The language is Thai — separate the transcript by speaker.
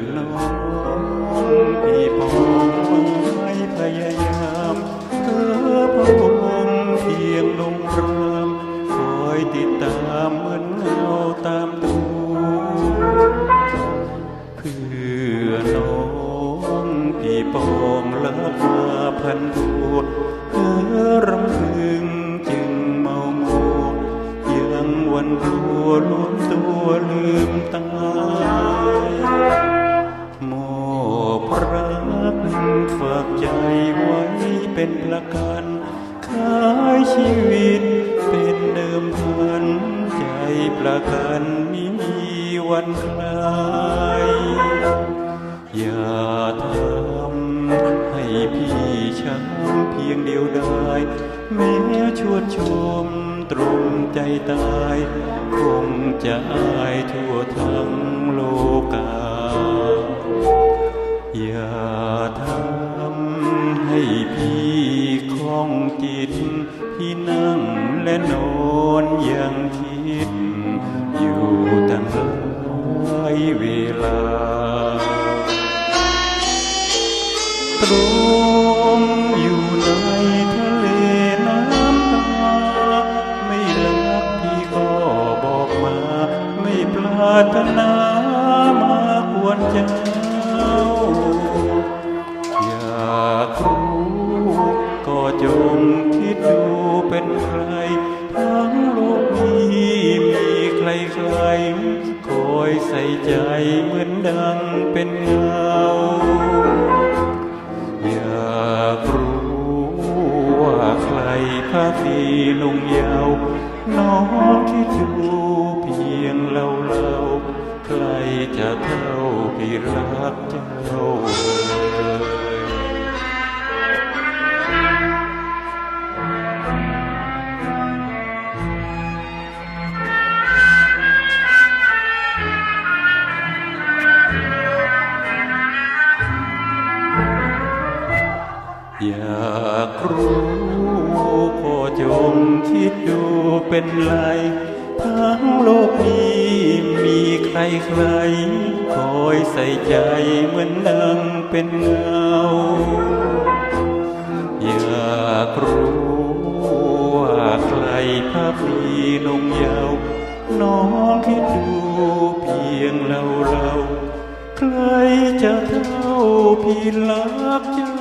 Speaker 1: อน้องพี่ปองไม่พยายามเธอพระองเพียงลงรามคอยติดตามเหมือนเงาตามตัวเพื่อน้องพี่ปองละมาพันตัวเพื่อรำพึงจึงเมาโมยังวันรัวล้มตัวลืมตา กฝากใจไว้เป็นประกันขายชีวิตเป็นเดิมพัน ใจประกันม่มีวันคลายอย่าทำให้พี่ช้ำเพียงเดียวได้แม้ชวดชมตรมใจตาย คงจะอายทั่วทั้งโลกาอย่า ให้พี่คล้องจิตที่นั่งและนอนยังคิด อยู่ตั้งหลายเวลาตรงอยู่ในทะเลน้ำตา ไม่รักพี่ก็บอกมา ไม่ปรารถนามากวนเจ้า ก็จงคิดดูเป็นใคร ทั้งโลกนี้มีใครใครคอยใส่ใจเหมือนดังเป็นเงาอยากรู้ว่าใครพักดีลงยาวน้องคิดดูเพียงเราเราๆใครจะเท่าพี่รักเจ้า อยากรู้ก็จงคิดดูเป็นไร ทั้งโลกนี้มีใครใคร คอยใส่ใจเหมือนดังเป็นเงา อยากรู้ว่าใครภาพมีนงยาว น้องคิดดูเพียงเราเรา ใครจะเท่าพี่รักเจ้า